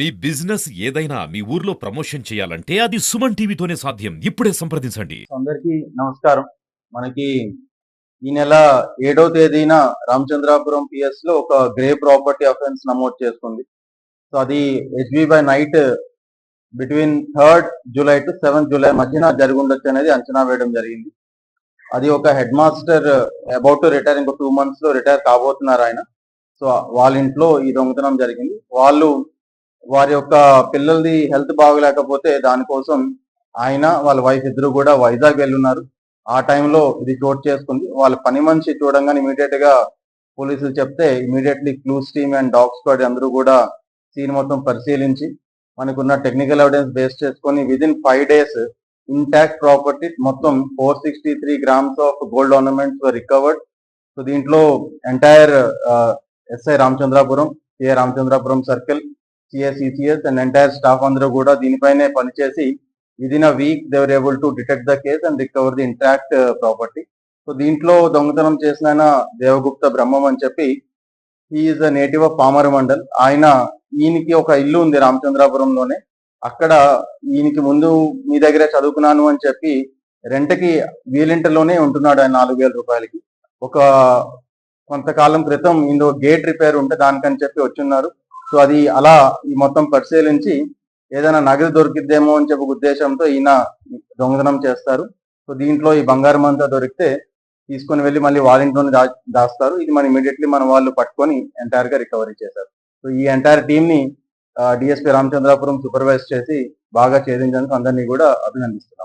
మీ business ఏదైనా మీ ఊర్లో promotion చేయాలంటే అది సుమన్ టీవీతోనే సాధ్యం. ఇప్పుడే సంప్రదించండి. అందరికీ నమస్కారం. మనకి ఈ నెల ఏడో తేదీన రామచంద్రాపురం పిఎస్లో ఒక గ్రే ప్రాపర్టీ అఫెన్స్ నమోదు చేసుకుంది. సో అది HB by night between third July to seventh July మధ్యన జరిగి ఉండొచ్చు అనేది అంచనా వేయడం జరిగింది. అది ఒక head master about to retire ఇంకో టూ మంత్స్లో రిటైర్ కాబోతున్నారు ఆయన. సో వాళ్ళ ఇంట్లో ఈ దొంగతనం జరిగింది. వాళ్ళు వారి యొక్క పిల్లలది హెల్త్ బాగలేకపోతే దానికోసం ఆయన వాళ్ళ వైఫ్ ఇద్దరు కూడా వైజాగ్ వెళ్ళున్నారు. ఆ టైంలో ఇది చోటు చేసుకుంది. వాళ్ళ పని మనిషి చూడంగానే ఇమీడియట్గా పోలీసులు చెప్తే immediately clues team and dog squad అందరూ కూడా సీన్ మొత్తం పరిశీలించి మనకున్న టెక్నికల్ ఎవిడెన్స్ బేస్ చేసుకొని within five days intact property మొత్తం four sixty three grams of gold ornaments recovered so దీంట్లో ఎంటైర్ ఎస్ఐ రామచంద్రాపురం ఏ రామచంద్రాపురం సర్కిల్ సిఎస్ఈసిఎస్ అండ్ ఎంటైర్ స్టాఫ్ అందరూ కూడా దీనిపైనే పనిచేసి within a week they were able to detect the case and recover the intact property so దీంట్లో దొంగతనం చేసిన ఆయన దేవగుప్త బ్రహ్మం అని చెప్పి is a native of Pamar mandal ఆయన ఈయనకి ఒక ఇల్లు ఉంది రామచంద్రాపురంలోనే. అక్కడ ఈయనకి ముందు మీ దగ్గరే చదువుకున్నాను అని చెప్పి రెంట్కి వీలింటలోనే ఉంటున్నాడు ఆయన నాలుగు వేల రూపాయలకి. ఒక కొంతకాలం క్రితం ఇందులో గేట్ రిపేర్ ఉంటే దానికని చెప్పి వచ్చున్నారు. సో అది అలా ఈ మొత్తం పరిశీలించి ఏదైనా నగదు దొరికిద్దేమో అని చెప్పి ఉద్దేశంతో ఈయన దొంగతనం చేస్తారు. సో దీంట్లో ఈ బంగారం అంతా దొరికితే తీసుకొని వెళ్ళి మళ్ళీ వాళ్ళ ఇంట్లోనే దా దాస్తారు. ఇది మన ఇమీడియట్లీ మన వాళ్ళు పట్టుకొని ఎంటైర్గా రికవరీ చేశారు. సో ఈ ఎంటైర్ టీమ్ని డిఎస్పీ రామచంద్రాపురం సూపర్వైజ్ చేసి బాగా ఛేదించేందుకు అందరినీ కూడా అభినందిస్తారు